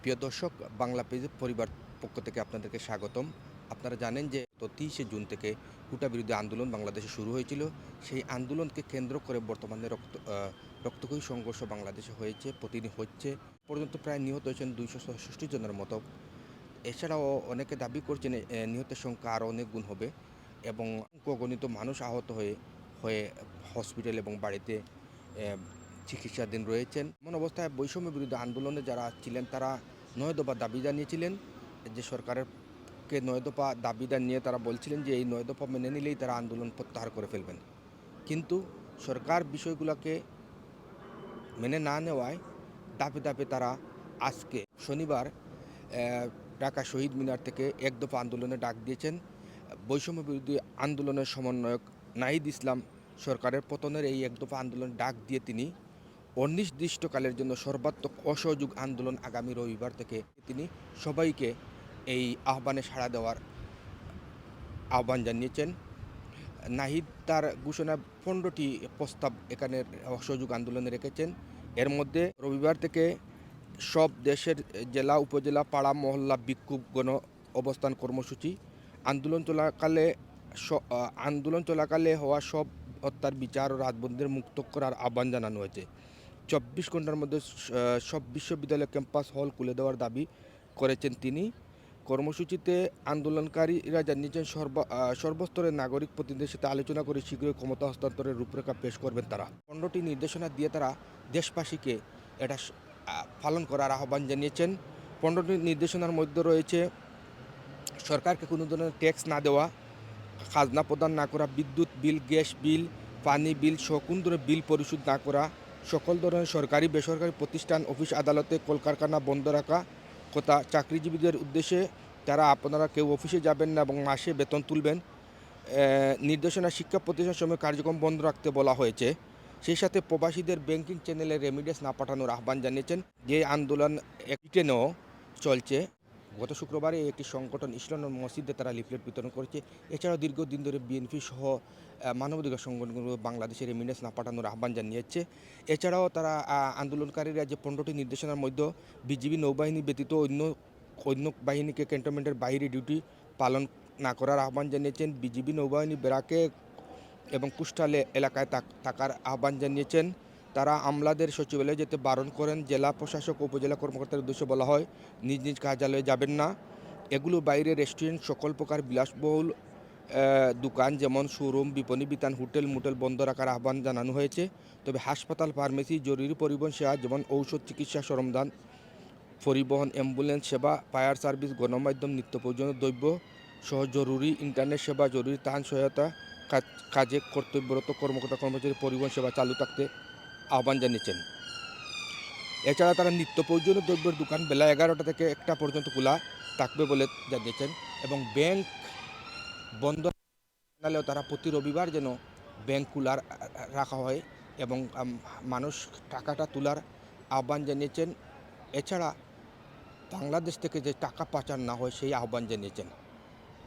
প্রিয় দর্শক, বাংলা পেজ পরিবার পক্ষ থেকে আপনাদেরকে স্বাগতম। আপনারা জানেন যে তো তিরিশে জুন থেকে কুটা বিরোধী আন্দোলন বাংলাদেশে শুরু হয়েছিল। সেই আন্দোলনকে কেন্দ্র করে বর্তমানে রক্ত রক্তক্ষয়ী সংঘর্ষ বাংলাদেশে হয়েছে, প্রতিদিন হচ্ছে। পর্যন্ত প্রায় নিহত হয়েছেন দুইশো ছষট্টি জনের মতো। এছাড়াও অনেকে দাবি করছেন নিহতের সংখ্যা আরও অনেক গুণ হবে এবং অগণিত মানুষ আহত হয়ে হয়ে হসপিটাল এবং বাড়িতে চিকিৎসাধীন রয়েছেন। এমন অবস্থায় বৈষম্য বিরুদ্ধে আন্দোলনে যারা ছিলেন, তারা নয় দফা দাবি জানিয়েছিলেন। যে সরকারের কে নয় দফা দাবি নিয়ে তারা বলছিলেন যে, এই নয় দফা মেনে নিলেই তারা আন্দোলন প্রত্যাহার করে ফেলবেন। কিন্তু সরকার বিষয়গুলোকে মেনে না নেওয়ায় দাপে দাপে তারা আজকে শনিবার ঢাকা শহীদ মিনার থেকে এক দফা আন্দোলনে ডাক দিয়েছেন। বৈষম্য বিরোধী আন্দোলনের সমন্বয়ক নাহিদ ইসলাম সরকারের পতনের এই এক দফা আন্দোলন ডাক দিয়ে তিনি অনির্দিষ্টকালের জন্য সর্বাত্মক অসহযোগ আন্দোলন আগামী রবিবার থেকে তিনি সবাইকে এই আহ্বানে সাড়া দেওয়ার আহ্বান জানিয়েছেন। নাহিদ তার ঘোষণা পনেরোটি প্রস্তাব এখানে অসহযোগ আন্দোলনে রেখেছেন। এর মধ্যে রবিবার থেকে সব দেশের জেলা, উপজেলা, পাড়া, মহল্লা বিক্ষোভ, গণ অবস্থান কর্মসূচি, আন্দোলন চলাকালে আন্দোলন চলাকালে হওয়া সব হত্যার বিচার ও রাজবন্দির মুক্ত করার আহ্বান জানানো হয়েছে। চব্বিশ ঘণ্টার মধ্যে সব বিশ্ববিদ্যালয় ক্যাম্পাস হল খুলে দেওয়ার দাবি করেছেন তিনি। কর্মসূচিতে আন্দোলনকারীরা জানিয়েছেন, সর্ব সর্বস্তরের নাগরিক প্রতিনিধিদের সাথে আলোচনা করে শীঘ্রই ক্ষমতা হস্তান্তরের রূপরেখা পেশ করবেন তারা। পনেরোটি নির্দেশনা দিয়ে তারা দেশবাসীকে এটা পালন করার আহ্বান জানিয়েছেন। পনেরোটি নির্দেশনার মধ্যে রয়েছে, সরকারকে কোনো ধরনের ট্যাক্স না দেওয়া, খাজনা প্রদান না করা, বিদ্যুৎ বিল, গ্যাস বিল, পানি বিল সহ কোনো ধরনের বিল পরিশোধ না করা সকল ধরনের সরকারি, বেসরকারি প্রতিষ্ঠান, অফিস, আদালতে, কলকারখানা বন্ধ রাখা কথা চাকরিজীবীদের উদ্দেশ্যে তারা আপনারা কেউ অফিসে যাবেন না এবং মাসে বেতন তুলবেন। নির্দেশনা শিক্ষা প্রতিষ্ঠান সময় কার্যক্রম বন্ধ রাখতে বলা হয়েছে। সেই সাথে প্রবাসীদের ব্যাংকিং চ্যানেলে রেমিডেন্স না পাঠানোর আহ্বান জানিয়েছেন। যে আন্দোলন ব্রিটেনেও চলছে। গত শুক্রবারে একটি সংগঠন ইসলাম মসজিদে তারা লিফলেট বিতরণ করেছে। এছাড়াও দীর্ঘদিন ধরে বিএনপি সহ মানবাধিকার সংগঠনগুলো বাংলাদেশের রেমিডেন্স না পাঠানোর আহ্বান জানিয়েছে। এছাড়াও তারা আন্দোলনকারীরা যে পনেরোটি নির্দেশনার মধ্যে বিজিবি নৌবাহিনী ব্যতীত অন্য অন্য বাহিনীকে ক্যান্টনমেন্টের বাইরে ডিউটি পালন না করার আহ্বান জানিয়েছেন। বিজিবি নৌবাহিনী বেরাকে এবং কুষ্টালে এলাকায় থাকার আহ্বান জানিয়েছেন। তারা আমলাদের সচিবালয়ে যেতে বারণ করেন। জেলা প্রশাসক উপজেলা কর্মকর্তার উদ্দেশ্যে বলা হয়, নিজ নিজ কার্যালয়ে যাবেন না। এগুলো বাইরে রেস্টুরেন্ট, সকল প্রকার বিলাসবহুল দোকান যেমন শোরুম, বিপণী বিতান, হোটেল, মোটেল বন্ধ রাখার আহ্বান জানানো হয়েছে। তবে হাসপাতাল, ফার্মেসি, জরুরি পরিবহন সেবা যেমন ঔষধ, চিকিৎসা সরঞ্জাম পরিবহন, অ্যাম্বুলেন্স সেবা, ফায়ার সার্ভিস, গণমাধ্যম, নিত্য প্রয়োজনীয় দ্রব্য সহ জরুরি ইন্টারনেট সেবা, জরুরি ত্রাণ সহায়তা কাজ- কাজে কর্তব্যরত কর্মকর্তা কর্মচারী পরিবহন সেবা চালু থাকতে আহ্বান জানিয়েছেন। এছাড়া তারা নিত্য প্রয়োজনীয় দ্রব্যের দোকান বেলা এগারোটা থেকে একটা পর্যন্ত খোলা থাকবে বলে জানিয়েছেন এবং ব্যাংক বন্ধ জানালেও তারা প্রতি রবিবার যেন ব্যাংক খোলা রাখা হয় এবং মানুষ টাকাটা তোলার আহ্বান জানিয়েছেন। এছাড়া বাংলাদেশ থেকে যে টাকা পাচার না হয় সেই আহ্বান জানিয়েছেন।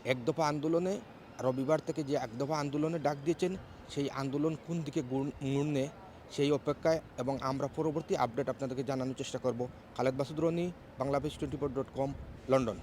এক দফা আন্দোলনে, রবিবার থেকে যে এক দফা আন্দোলনে ডাক দিয়েছেন, সেই আন্দোলন কোন দিকে গুণ- নেয় অপেক্ষায় এবং আমরা পরবর্তী আপডেট আপনাদেরকে জানানোর চেষ্টা করব। Khaled Basud Roni Bangladesh twenty four dot com London.